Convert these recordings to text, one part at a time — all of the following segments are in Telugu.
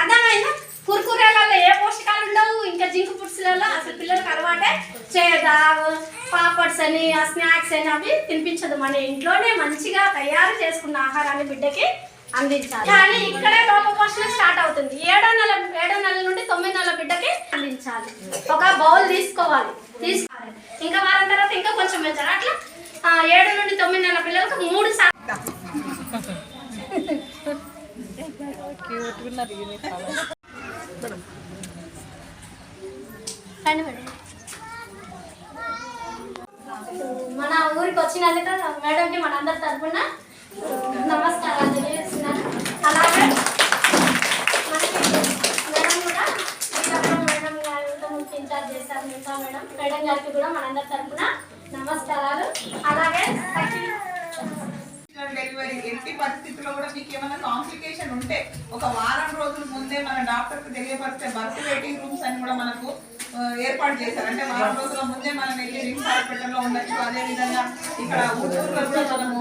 అర్థమైందా? కుర్కురేలలో ఏ పోషకాలు ఉండవు ఇంకా జింకు పురుషులలో అసలు పిల్లలకు అలవాటే చేదా పాపడ్స్ అని ఆ స్నాక్స్ అని అవి తినిపించదు. మన ఇంట్లోనే మంచిగా తయారు చేసుకున్న ఆహారాన్ని బిడ్డకి అందించాలి. కానీ ఇక్కడే లోపపోషణ స్టార్ట్ అవుతుంది. ఏడో నెల ఏడో నెల నుండి తొమ్మిది నెలల బిడ్డకి అందించాలి. ఒక బౌల్ తీసుకోవాలి. తీసుకోవాలి. ఇంకా వారం తర్వాత ఇంకా కొంచెం పెంచాలి అట్లా ఏడు నుండి తొమ్మిది నెలల పిల్లలకు మూడు సార్లు మేడం మన ఊరికి వచ్చినందుకు మేడంకి మన అందరి తరఫున నమస్కారాలు తెలియజేస్తున్నాను. అలాగే మనకి మేడం కూడా మేడం గారు ఇన్ఛార్జ్ చేశారు మిగతా మేడం. మేడం గారికి కూడా మనందరి తరఫున నమస్కారాలు. అలాగే డెలివరీ ఎట్టి పరిస్థితుల్లో కూడా మీకు ఏమైనా కాంప్లికేషన్ ఉంటే ఒక వారం మన తెలియపరిచే కు బర్త్ వెయిటింగ్ రూమ్స్ అని కూడా మనకు ఏర్పాటు చేశారు. అంటే వారం రోజుల ముందే మనం వెళ్ళి రిమ్స్ హాస్పిటల్లో ఉండొచ్చు. అదే విధంగా ఇక్కడ ఊళ్ళో కూడా మనము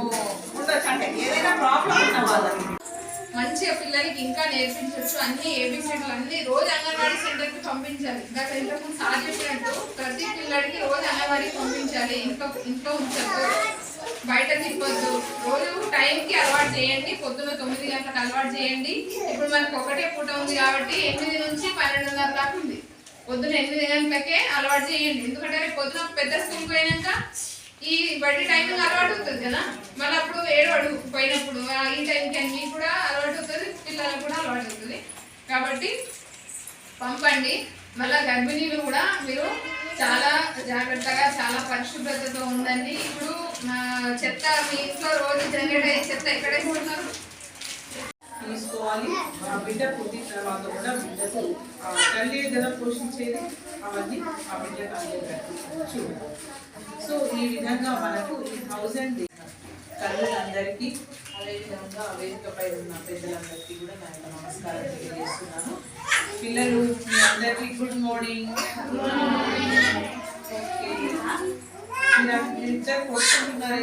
ఉండొచ్చు అంటే ఏదైనా ప్రాబ్లం ఉన్న వాళ్ళకి. మంచిగా పిల్లలకి ఇంకా నేర్పించవచ్చు అన్ని ఏబిసిడీలు అన్ని రోజు అంగన్వాడీ సెంటర్కి పంపించాలి. గత ఇంతకుముందు సార్ చెప్పినట్టు ప్రతి పిల్లడికి రోజు అంగన్వాడీకి పంపించాలి. ఇంట్లో ఇంట్లో ఉంచద్దు. బయట రోజు టైంకి అలవాటు చేయండి. పొద్దున్న తొమ్మిది గంటలకు అలవాటు చేయండి. ఇప్పుడు మనకు ఒకటే పూట ఉంది కాబట్టి ఎనిమిది నుంచి పన్నెండున్నర దాకా ఉంది. పొద్దున ఎనిమిది గంటలకే అలవాటు చేయండి. ఎందుకంటే రేపు పొద్దున పెద్ద స్కూల్ పోయినాక ఈ బట్టి టైమింగ్ అలవాటు అవుతుంది కదా. మళ్ళీ అప్పుడు ఏడు అడుగు పోయినప్పుడు ఈ టైంకి అన్ని కూడా అలవాటు అవుతుంది. పిల్లలకు కూడా అలవాటు అవుతుంది. కాబట్టి పంపండి. మళ్ళీ గర్భిణీలు కూడా మీరు చాలా జాగ్రత్తగా చాలా పరిశుభ్రతతో ఉందండి. ఇప్పుడు మా చెత్త మీ ఇంట్లో రోజు జనరేట్ అయ్యే చెత్త ఎక్కడ వేస్తున్నారు తీసుకోవాలి. ఆ బిడ్డ పుట్టిన తర్వాత కూడా బిడ్డకు ఆ తల్లి కదా పోషించేది అవన్నీ ఆ బిడ్డ అందేటట్టు చూడాలి సో ఈ విధంగా మనకు ఈ థౌజండ్ తల్లులందరికీ అదేవిధంగా వేదికపై ఉన్న పెద్దలందరికీ కూడా నా నమస్కారం తెలియజేస్తున్నాను. ಎಲ್ಲರೂ ಎಲ್ಲರಿಗೂ ಗುಡ್ ಮಾರ್ನಿಂಗ್ ಓಕೆ ನಾನು ನಿಜ ಕೊಡ್ತಿದ್ದಾರೆ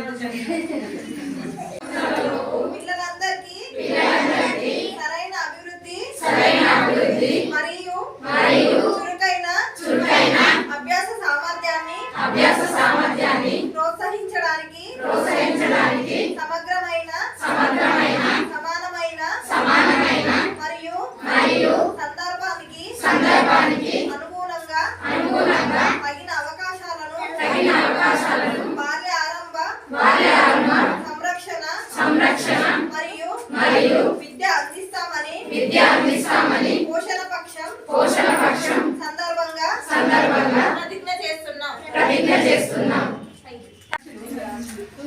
ఎట్టి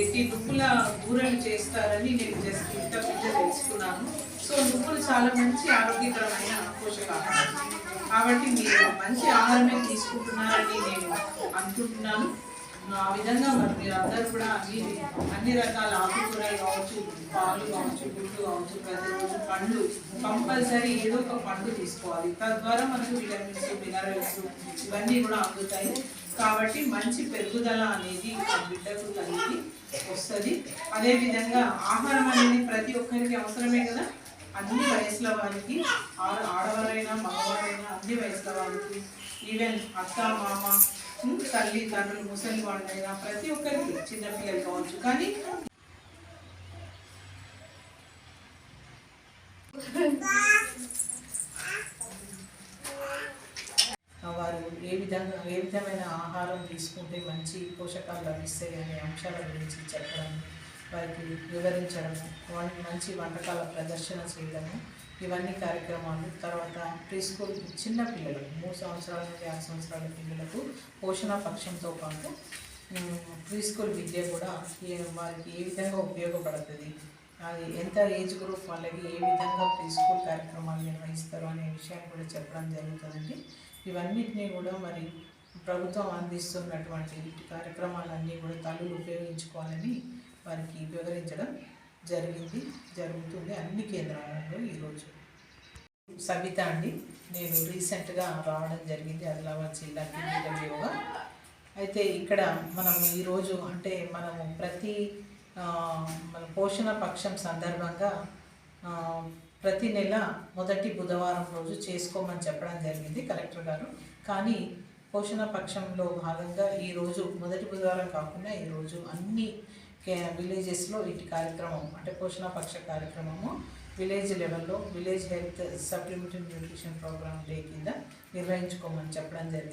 ఏంటి నువ్వుల బూరెలు చేస్తారని నేను జస్ట్ ఇంత పెద్ద తెలుసుకున్నాను. సో నువ్వులు చాలా మంచి ఆరోగ్యకరమైన పోషకాహారం. కాబట్టి మీరు మంచి ఆహారమే తీసుకుంటున్నారని నేను అనుకుంటున్నాను. ఆ విధంగా మరి మీరు అందరూ కూడా అన్ని అన్ని రకాల ఆకుకూరలు కావచ్చు పాలు కావచ్చు గుడ్లు కావచ్చు ప్రతిరోజు పండ్లు కంపల్సరీ ఏదో ఒక పండు తీసుకోవాలి. తద్వారా మనకు విటమిన్స్ మినరల్స్ ఇవన్నీ కూడా అందుతాయి. కాబట్టి మంచి పెరుగుదల అనేది బిడ్డకు కలిగి వస్తుంది. అదేవిధంగా ఆహారం అనేది ప్రతి ఒక్కరికి అవసరమే కదా. అన్ని వయసుల వారికి ఆడవారైనా మగవారైనా అన్ని వయసుల వారికి ఈవెన్ అత్త మామ తల్లి తండ్రులు ముసలి వాళ్ళైనా ప్రతి ఒక్కరికి చిన్నపిల్లలు కావచ్చు. కానీ వారు ఏ విధంగా ఏ విధమైన ఆహారం తీసుకుంటే మంచి పోషకాలు లభిస్తాయి అనే అంశాల గురించి చెప్పడం వారికి వివరించడము మంచి వంటకాల ప్రదర్శన చేయడము ఇవన్నీ కార్యక్రమాలు. తర్వాత ప్రీ స్కూల్ చిన్న పిల్లలు మూడు సంవత్సరాల నుండి ఆరు సంవత్సరాల పిల్లలకు పోషణ పక్షంతో పాటు ప్రీ స్కూల్ విద్య కూడా వారికి ఏ విధంగా ఉపయోగపడుతుంది అది ఎంత ఏజ్ గ్రూప్ వాళ్ళకి ఏ విధంగా ప్రీ స్కూల్ కార్యక్రమాలు నిర్వహిస్తారు అనే విషయాన్ని కూడా చెప్పడం జరుగుతుందండి. ఇవన్నిటినీ కూడా మరి ప్రభుత్వం అందిస్తున్నటువంటి కార్యక్రమాలన్నీ కూడా తల్లులు ఉపయోగించుకోవాలని వారికి వివరించడం జరిగింది జరుగుతుంది అన్ని కేంద్రాలలో ఈరోజు సబిత అండి నేను రీసెంట్గా రావడం జరిగింది ఆదిలాబాద్ జిల్లాకి యోగా. అయితే ఇక్కడ మనం ఈరోజు అంటే మనము ప్రతి మన పోషణ పక్షం సందర్భంగా ప్రతి నెల మొదటి బుధవారం రోజు చేసుకోమని చెప్పడం జరిగింది కలెక్టర్ గారు. కానీ పోషణ పక్షంలో భాగంగా ఈరోజు మొదటి బుధవారం కాకుండా ఈరోజు అన్ని విలేజెస్లో ఇటు కార్యక్రమం అంటే పోషణ పక్ష కార్యక్రమము విలేజ్ లెవెల్లో village health supplementary nutrition program day కింద నిర్వహించుకోమని చెప్పడం జరిగింది.